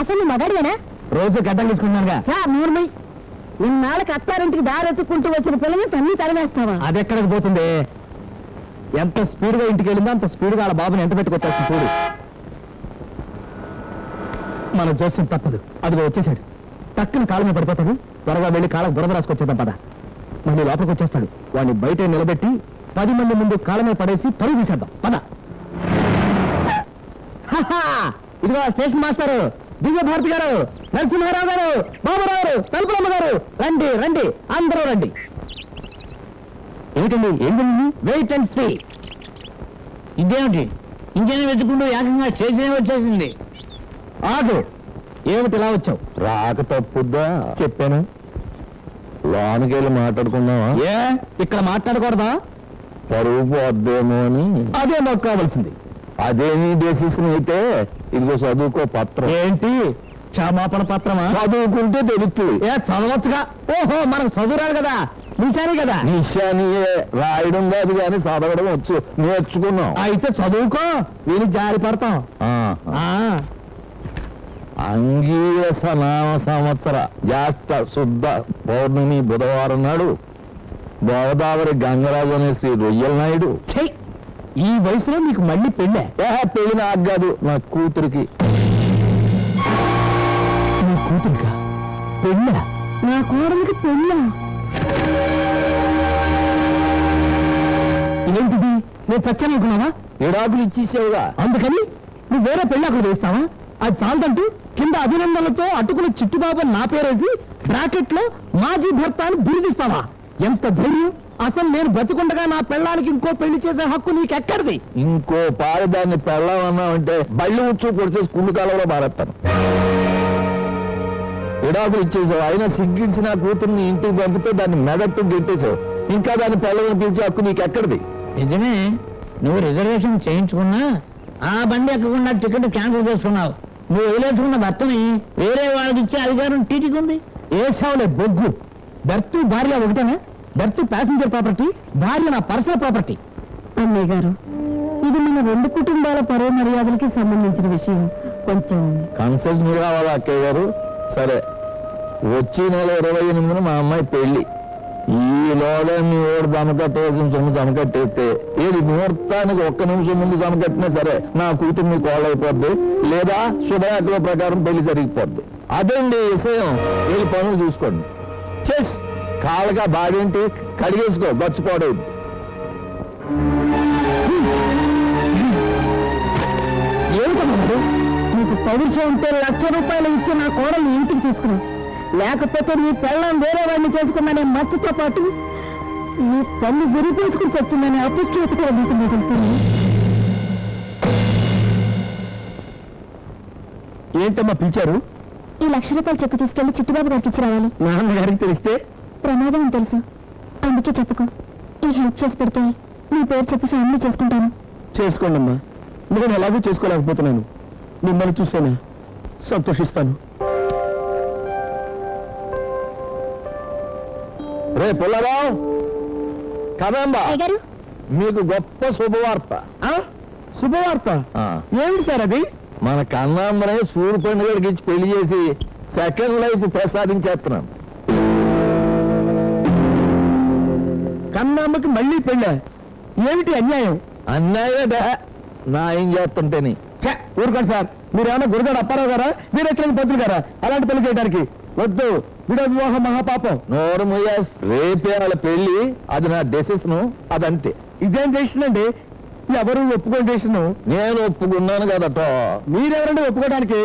అసలు మగాడివేనా రోజు గడ్డం తీసుకున్నానుగా చా నూర్మై. ఇన్నాళ్ళకి అత్తారింటికి దారెత్తుకుంటూ వచ్చిన పిల్లని తన్ని తరివేస్తావా అది ఎక్కడికి పోతుంది? ఎంత స్పీడ్గా ఇంటికి వెళ్ళిందో అంత స్పీడ్గా వాళ్ళ బాబుని ఎంత పెట్టుకొచ్చేస్తుంది చూడు. మన జోస్యం తప్పదు. అదిగో వచ్చేసాడు. టక్కున కాళ్ళ మీద పడిపోతాడు. త్వరగా వెళ్ళి కాళ్ళకు బురద రాసుకొచ్చేద్దాం పద. మళ్ళీ లోపలికి వచ్చేస్తాడు. వాడిని బయట నిలబెట్టి పది మంది ముందు కాళ్ళ మీద పడేసి పరుగు తీసేద్దాం. పద! ఇదిగో స్టేషన్ మాస్టర్. దివ్య భారతి గారు నరసింహారావు గారు బాబురావు గారు తలుపులమ్మ గారు రండి రండి అందరూ రండి. ఏమిటండి ఏం జరిగింది? వెయిట్ అండ్ సీ ఇదేమిటి? ఇంకేం వెతుకుంటూ ఏకంగా స్టేషన్ వచ్చేసింది. ఆగు. ఏమిటి ఇలా వచ్చావు? రాక తప్పుద్దా? చెప్పాను. లోనికి వెళ్ళి మాట్లాడుకుందామా? ఏ? ఇక్కడ మాట్లాడకూడదా? పరువు పోద్దేమో అని. అదే మాకు కావాల్సింది. అదే నీ డెసిషన్ అయితే ఇదిగో చదువుకో పత్రం. ఏంటి? క్షమాపణ పత్రమా? చదువుకుంటే తెలుస్తుంది. ఏ చదవచ్చుగా? ఓహో మనకు చదువురాదు కదా. నిశానే కదా? నిశానియే. రాయడం కాదు కానీ చదవడం వచ్చు. నేర్చుకున్నాం. అయితే చదువుకో. వీని జారి పడతాం. అంగీరస నామ సంవత్సర జ్యేష్ఠ శుద్ధ పౌర్ణమి బుధవారం నాడు గోదావరి గంగరాజు అనే శ్రీ రొయ్యల నాయుడు ఛీ! ఈ వయసులో మీకు మళ్ళీ పెళ్ళే? ఏహ, పెళ్ళి నాకు కాదు. నా కూతురికి. నీ కూతురుగా పెళ్ళా? నా కోడలికి పెళ్ళ? ఏంటిది నేను చచ్చాను అనుకున్నావా? విడాకులు ఇచ్చేసావుగా. అందుకని నువ్వు వేరే పెళ్ళాకులు వేస్తావా? అది చాలదంటూ కింద అభినందనలతో అటుకుల చిట్టుబాబు నా పేరేసి బ్రాకెట్లో మాజీ భర్త అని బిరుదిస్తావా? ఎంత ధైర్యం! అసలు నేను బతికుండగా నా పెళ్ళానికి ఇంకో పెళ్ళి చేసే హక్కు నీకెక్కడిది? ఇంకో పారి దాన్ని పెళ్ళామన్నామంటే బళ్ళు ఉచ్చు పొడిచేసి కుళ్ళు కాలంలో మారేస్తాను విడాకులు ఇచ్చేసావు అయినా సిగ్గిడిసి నా కూతుర్ని ఇంటికి పంపితే దాన్ని మెదట్టు గెట్టేసావు ఇంకా దాన్ని పిల్లలను పిలిచే హక్కు నీకు ఎక్కడిది నిజమే నువ్వు రిజర్వేషన్ చేయించుకున్నా ఆ బండి ఎక్కకుండా టికెట్ క్యాన్సిల్ చేసుకున్నావు. నువ్వు వదిలేసుకున్న భర్తని వేరే వాళ్ళకి ఇచ్చే అధికారం టీటీకి ఉంది. ఏసావులే బొగ్గు. బెర్త్ భార్య ఒకటేనా? బెర్త్ ప్యాసింజర్ ప్రాపర్టీ భార్య నా పర్సనల్ ప్రాపర్టీ అన్నయ్య గారు ఇది మన రెండు కుటుంబాల పరువు మర్యాదలకి సంబంధించిన విషయం. కొంచెం కన్సెషన్ కావాలా అక్కయ్య గారు? సరే. వచ్చే నెల ఇరవై ఎనిమిదిన మా అమ్మాయి పెళ్ళి ఈ లోగా మీ ఓడి దమకట్టవలసిన సొమ్ము జమకట్టేస్తే ఏది ముహూర్తానికి ఒక్క నిమిషం ముందు జమకట్టినా సరే నా కూతురు మీ కోళ్ళ అయిపోద్ది లేదా శుభయాత్ర ప్రకారం పెళ్ళి జరిగిపోద్ది. అదండి విషయం? వీళ్ళ పనులు చూసుకోండి. చెస్. కాళ్ళగా బాడేంటి? కడిగేసుకో గచ్చిపోడేది ఏమిటన్నాడు నీకు పౌరుషం ఉంటే లక్ష రూపాయలు ఇచ్చి నా కోడల్ని ఇంటికి తీసుకురా. లేకపోతే నీ పెళ్ళం వేరే వాడిని చేసుకున్నానే మచ్చతో పాటు నీ తల్లి గురి పోసుకుని చచ్చిందనే అపఖ్యాతి కూడా నీకు మిగులుతుంది ఏంటమ్మా పిలిచారు? ఈ లక్ష రూపాయల చెక్కు తీసుకెళ్ళి చిట్టుబాబు గారికి ఇచ్చి రావాలి. నాన్నగారికి తెలిస్తే ప్రమాదం అని తెలుసు? అందుకే చెప్పుకో. ఈ హెల్ప్ చేసి పెడితే నీ పేరు చెప్పి ఫ్యామిలీ చేసుకుంటాను. చేసుకోండి అమ్మా నేను ఎలాగో చేసుకోలేకపోతున్నాను. మిమ్మల్ని చూసానా? సంతోషిస్తాను. రే పుల్లారావు కదంబా మీకు గొప్ప శుభవార్త. ఆ? శుభవార్త? ఆ. ఏమిటి సార్ అది? మన కన్నాంబరే సూర్య పండుగడికి ఇచ్చి పెళ్ళి చేసి సెకండ్ లైఫ్ ప్రసాదించేస్తున్నాం కన్నామ్మకి మళ్ళీ పెళ్ళా? ఏమిటి అన్యాయం? అన్నాయట నా ఏం చేస్తుంటేని? ఛే, ఊరుకోండి సార్. మీరేమన్నా గురజాడ అప్పారావు గారా? వీరేశ్వరం పంతులు గారా? అలాంటి పెళ్ళి చేయడానికి వద్దు. విడో వివాహం మహాపాపం. నోరు ముయ్యాస్ రేపే వాళ్ళ పెళ్ళి అది నా డెసిషన్. అదంతే. ఇదేం చేసిందండి ఎవరు ఒప్పుకోని చేసిను నేను ఒప్పుకున్నాను కదట మీరెవరండి ఒప్పుకోవడానికి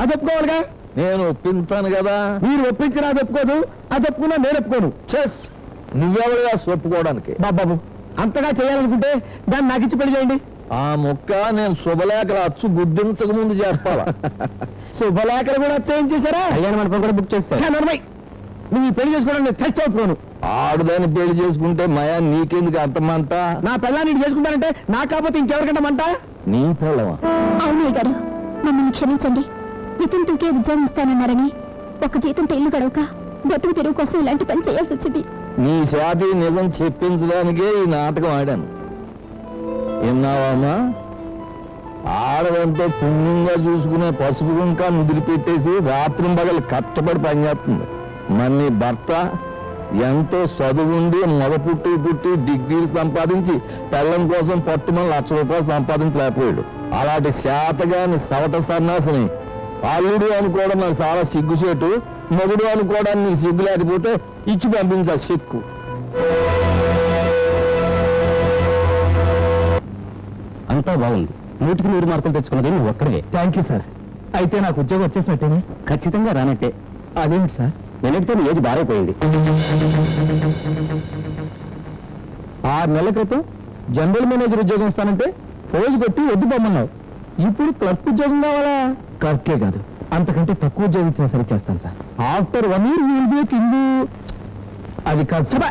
అది ఒప్పుకోవాలిగా? నేను ఒప్పింతాను కదా. మీరు ఒప్పించినా అది ఒప్పుకోదు. అది ఒప్పుకున్నా నేను ఒప్పుకోను. చెస్. నువ్వెవరుగా ఒప్పుకోవడానికి బాబాబు అంతగా చేయాలనుకుంటే దాన్ని నాకు ఇచ్చి పెళ్ళి చేయండి. ఆ ముక్క నేను శుభలేఖలు అచ్చు గుద్దించక ముందు చెప్పాలా శుభలేఖలు కూడా చేంజ్ చేశారా కళ్యాణ మండపం కూడా బుక్ చేశారు. నువ్వు ఈ పెళ్ళి చేసుకోవడానికి చచ్చి ఒప్పుకోను ఆడుదాన్ని పెళ్ళి చేసుకుంటే మయా నీకెందుకు అర్థమంట? నా పెళ్ళాన్ని ఇటు చేసుకుంటానంటే నా కాకపోతే ఇంకెవరికంటే మంట? నీ పిల్లవా అవునయ్య గారు మమ్మల్ని క్షమించండి. నితిన్ తూకే ఉద్యోగం ఇస్తానన్నారని ఒక జీతంతో ఇల్లు గడవక బతుకు తెరువు కోసం ఇలాంటి పని చేయాల్సి వచ్చింది. నీ శాతి నిజం చెప్పించడానికే ఈ నాటకం ఆడాను. విన్నావామా ఆడదంతో పుణ్యంగా చూసుకునే పసుపు కుంకా ముదిరిపెట్టేసి రాత్రి పగలు కష్టపడి పనిచేస్తుంది మరి భర్త ఎంతో చదువుండి మొద పుట్టి పుట్టి డిగ్రీలు సంపాదించి పెళ్ళం కోసం పట్టుమని లక్ష రూపాయలు సంపాదించలేకపోయాడు. అలాంటి శాతగాని సవట సన్నాసిని అల్లుడు అనుకోవడం నాకు చాలా సిగ్గుసేటు మొగుడు అనుకోవడానికి నీకు సిగ్గు లేకపోతే ఇచ్చి పంపించా సిక్కు అంతా బాగుంది. నూటికి నూరు మార్కులు తెచ్చుకున్నది నువ్వు ఒక్కడే థ్యాంక్ యూ సార్ అయితే నాకు ఉద్యోగం వచ్చేసినట్టేనే? ఖచ్చితంగా రానట్టే. అదేమిటి సార్ నేనైతే నీ ఏజ్ బారైపోయింది. ఆరు నెలల క్రితం జనరల్ మేనేజర్ ఉద్యోగం ఇస్తానంటే పోజు కొట్టి వద్దు పొమ్మన్నావు. ఇప్పుడు క్లర్క్ ఉద్యోగం కావాలా? క్లర్కే కాదు. అంతకంటే తక్కువ ఉద్యోగం ఇచ్చినా సరే చేస్తాను sir after one year will be king అది కాదు. సభ.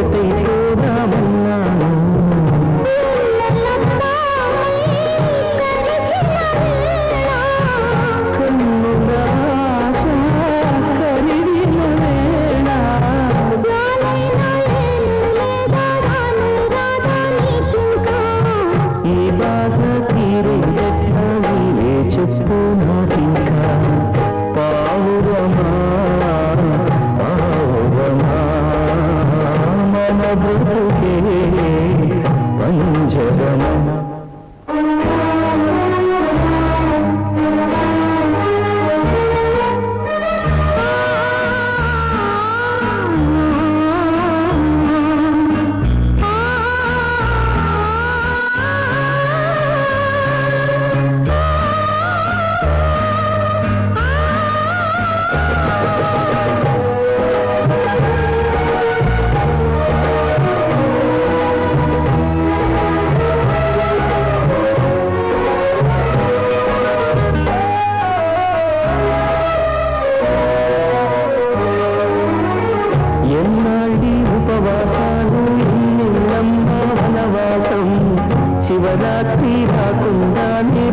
ఒకటై చూడమన్నాను జీవరాత్రి రాకుండానే